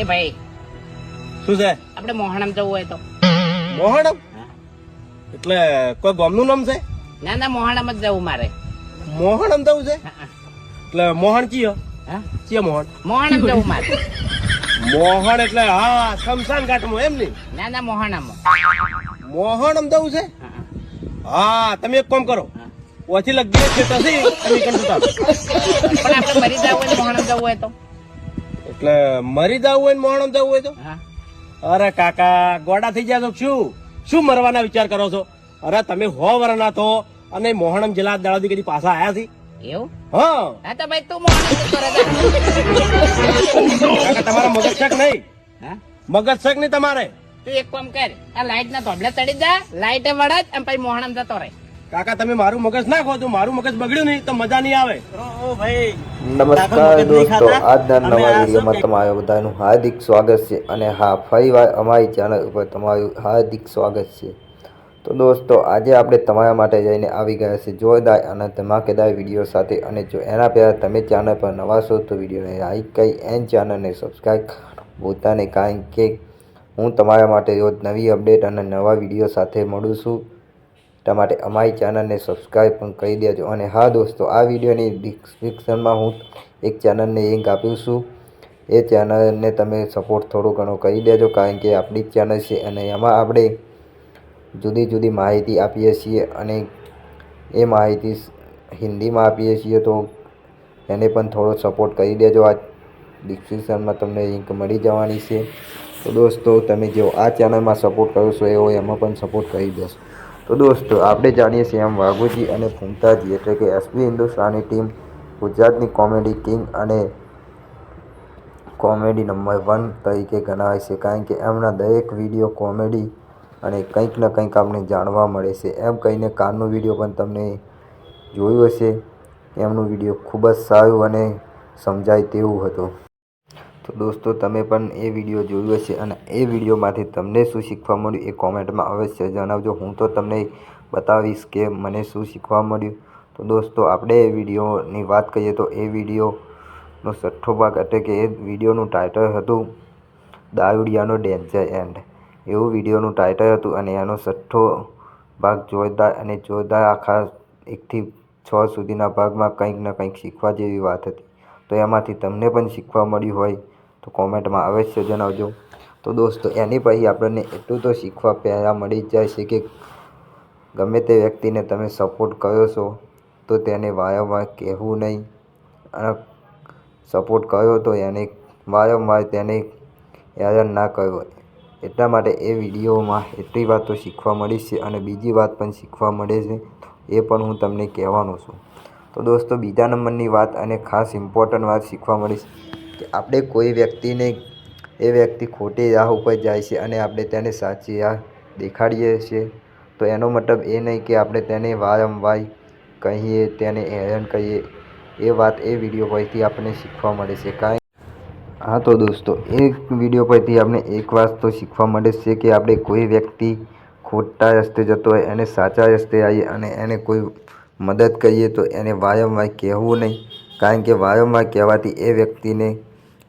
એ ભાઈ શું છે? આપણે મોહણમ જવું હોય તો. મોહણમ? એટલે કોઈ ગામનું નામ છે? ના ના મોહણમ જ જવું મારે. મોહણમ જવું છે. એટલે મોહન ચિયો હા? ચિયો મોહન મોહણમ જવું મારે. મોહન એટલે હા શમશાન ઘાટમાં એમ નહીં? ના ના મોહણમ. મોહણમ જવું છે? હા, તમે એક કામ કરો. ઓછી લગી છે તસી તમે પણ આપણે મરી જવું હોય મોહણમ જવું હોય તો. એટલે મરી જવું હોય મોહણમ જવું હોય તો? અરે કાકા ગોડા થઈ જાય તો શું? શું મરવાના વિચાર કરો છો? અરે તમે હો વરના તો અને મોહણમ જિલ્લા દાડાથી કદી પાછા આયા છે. એવું? હા. તો ભાઈ તું મોહણમ તમારા મગજ શક નહીં? મગજ શક નહીં તમારે? તું એક કામ કર આ લાઈટ ના થોભલે ચડી જા લાઈટ વળે અને પછી મોહણમ જતો રહે. કાકા તમે મારું મગજ ના તો મારું મગજ બગડ્યું નહીં તો મજા નહીં આવે. નમસ્કાર દોસ્તો આજના નવા વિડીયોમાં તમારું બધાનું હાર્દિક સ્વાગત છે અને હા ફરીવાર અમારી ચેનલ ઉપર તમારું હાર્દિક સ્વાગત છે. તો દોસ્તો આજે આપણે તમારા માટે જઈને આવી ગયા છે જોરદાર અને ધમાકેદાર વીડિયો સાથે અને જો એના પહેલાં તમે ચેનલ પર નવા છો તો વિડીયોને લાઈક કરી એન ચેનલને સબસ્ક્રાઈબ નહીં કારણ કે હું તમારા માટે રોજ નવી અપડેટ અને નવા વીડિયો સાથે મળું છું. એટલા માટે અમારી ચેનલને સબસ્ક્રાઈબ પણ કરી દેજો. અને હા દોસ્તો, આ વિડીયોની ડિસ્ક્રિપ્શનમાં હું એક ચેનલને લિંક આપું છું. એ ચેનલને તમે સપોર્ટ થોડો ઘણો કરી દેજો, કારણ કે આપણી જ ચેનલ છે અને એમાં આપણે જુદી જુદી માહિતી આપીએ છીએ અને એ માહિતી હિન્દીમાં આપીએ છીએ તો એને પણ થોડો સપોર્ટ કરી દેજો. આ ડિસ્ક્રિપ્શનમાં તમને લિંક મળી જવાની છે. તો દોસ્તો, તમે જેવો આ ચેનલમાં સપોર્ટ કરો છો, એવો એમાં પણ સપોર્ટ કરી દેશો. તો દોસ્તો, આપણે જાણીએ છીએ એમ વાઘુજી અને ફૂમતાજી એટલે કે એસબી હિન્દુસ્તાની ટીમ, ગુજરાતની કોમેડી કિંગ અને કોમેડી નંબર વન તરીકે ગણાય છે. કારણ કે એમના દરેક વીડિયો કોમેડી અને કંઈક ને કંઈક આપણે જાણવા મળે છે. એમ કહીને કારનો વીડિયો પણ તમને જોયું હશે. એમનું વીડિયો ખૂબ જ સારું અને સમજાય તેવું હતું. તો દોસ્તો, તમે પણ એ વીડિયો જોયો હશે અને એ વિડીયોમાંથી તમને શું શીખવા મળ્યું એ કોમેન્ટમાં અવશ્ય જણાવજો. હું તો તમને બતાવીશ કે મને શું શીખવા મળ્યું. તો દોસ્તો, આપણે એ વિડીયોની વાત કરીએ તો એ વિડીયોનો છઠ્ઠો ભાગ એટલે કે એ વિડીયોનું ટાઇટલ હતું દારૂડિયાનો ડેન્જર એન્ડ. એવું વિડીયોનું ટાઇટલ હતું અને એનો છઠ્ઠો ભાગ જોરદાર અને જોરદાર આખા એકથી છ સુધીના ભાગમાં કંઈક ને કંઈક શીખવા જેવી વાત હતી. તો એમાંથી તમને પણ શીખવા મળ્યું હોય તો કોમેન્ટમાં અવશ્ય જણાવજો. તો દોસ્તો, એની પછી આપણને એટલું તો શીખવા પહેલાં મળી જ જાય છે કે ગમે તે વ્યક્તિને તમે સપોર્ટ કર્યો છો, તો તેને વારંવાર કહેવું નહીં. અને સપોર્ટ કર્યો તો એને વારંવાર તેને હેરાન ના કરવો એટલા માટે એ વિડીયોમાં એટલી વાત શીખવા મળી છે અને બીજી વાત પણ શીખવા મળે છે, એ પણ હું તમને કહેવાનો છું. તો દોસ્તો, બીજા નંબરની વાત અને ખાસ ઇમ્પોર્ટન્ટ વાત શીખવા મળી કે આપણે કોઈ વ્યક્તિને, એ વ્યક્તિ ખોટી રાહ ઉપર જાય છે અને આપણે તેને સાચી રાહ દેખાડીએ છીએ, તો એનો મતલબ એ નહીં કે આપણે તેને વારંવાર કહીએ, તેને હેરાન કરીએ. એ વાત એ વીડિયો પરથી આપણને શીખવા મળે છે. કારણ હા તો દોસ્તો, એ વીડિયો પરથી આપણે એક વાત તો શીખવા મળે છે કે આપણે કોઈ વ્યક્તિ ખોટા રસ્તે જતો હોય, એને સાચા રસ્તે આવીએ અને એને કોઈ મદદ કરીએ, તો એને વારંવાર કહેવું નહીં. કારણ કે વારંવાર કહેવાથી એ વ્યક્તિને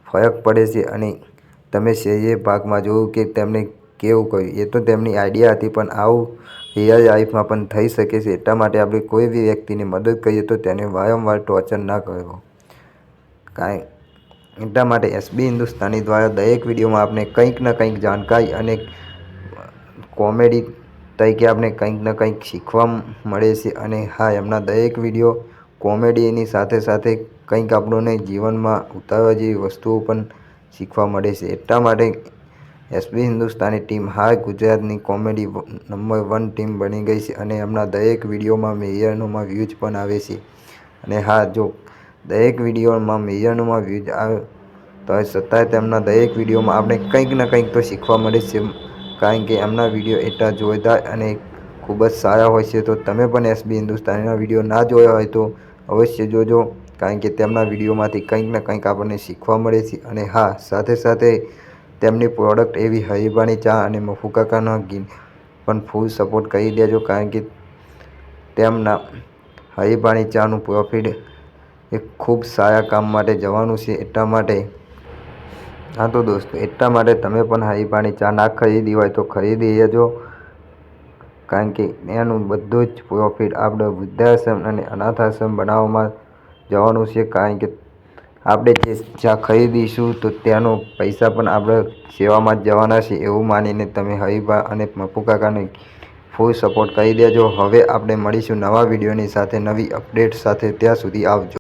ફરક પડે છે અને તમે છે એ ભાગમાં જોયું કે તેમને કેવું કહ્યું, એ તો તેમની આઈડિયા હતી પણ આવું રિયલ લાઈફમાં પણ થઈ શકે છે. એટલા માટે આપણે કોઈ બી વ્યક્તિને મદદ કરીએ તો તેને વારંવાર ટોર્ચર ના કરવો. કાંઈ. એટલા માટે એસબી હિન્દુસ્તાની દ્વારા દરેક વિડીયોમાં આપણે કંઈક ને કંઈક જાણકારી અને કોમેડી તરીકે આપણે કંઈક ને કંઈક શીખવા મળે છે અને હા, એમના દરેક વીડિયો કોમેડીની સાથે સાથે કંઈક આપણને જીવનમાં ઉતારવા જેવી વસ્તુઓ પણ શીખવા મળે છે. એટલા માટે એસબી હિન્દુસ્તાની ટીમ હાલ ગુજરાતની કોમેડી નંબર વન ટીમ બની ગઈ છે અને એમના દરેક વિડીયોમાં મિલિયનોમાં વ્યૂઝ પણ આવે છે. અને હા, જો દરેક વિડીયોમાં મિલિયનોમાં વ્યૂઝ આવે, તો છતાંય તેમના દરેક વિડીયોમાં આપણે કંઈક ને કંઈક તો શીખવા મળે છે. કારણ કે એમના વીડિયો એટલા જોરદાર અને ખૂબ જ સારા હોય છે. તો તમે પણ એસબી હિન્દુસ્તાનીના વીડિયો ના જોયા હોય તો અવશ્ય જોજો, કારણ કે તેમના વિડીયોમાંથી કંઈક ને કંઈક આપણને શીખવા મળે છે. અને હા, સાથે સાથે તેમની પ્રોડક્ટ એવી હરીબાણી ચા અને મફુ કાકાના પણ ફૂલ સપોર્ટ કરી દેજો, કારણ કે તેમના હરીબાણી ચાનું પ્રોફિટ એ ખૂબ સારા કામ માટે જવાનું છે. એટલા માટે હા તો દોસ્તો, એટલા માટે તમે પણ હરીફાની ચા ના ખરીદી હોય તો ખરીદી લેજો. કારણ કે એનું બધું જ પ્રોફિટ આપણે વૃદ્ધાશ્રમ અને અનાથ આશ્રમ બનાવવામાં જવાનું છે. કારણ કે આપણે જે ચા ખરીદીશું તો ત્યાંનો પૈસા પણ આપણે સેવામાં જ જવાના છે એવું માનીને તમે હરિભા અને મપુ કાકાને ફૂલ સપોર્ટ કરી દેજો. હવે આપણે મળીશું નવા વિડીયોની સાથે, નવી અપડેટ સાથે. ત્યાં સુધી આવજો.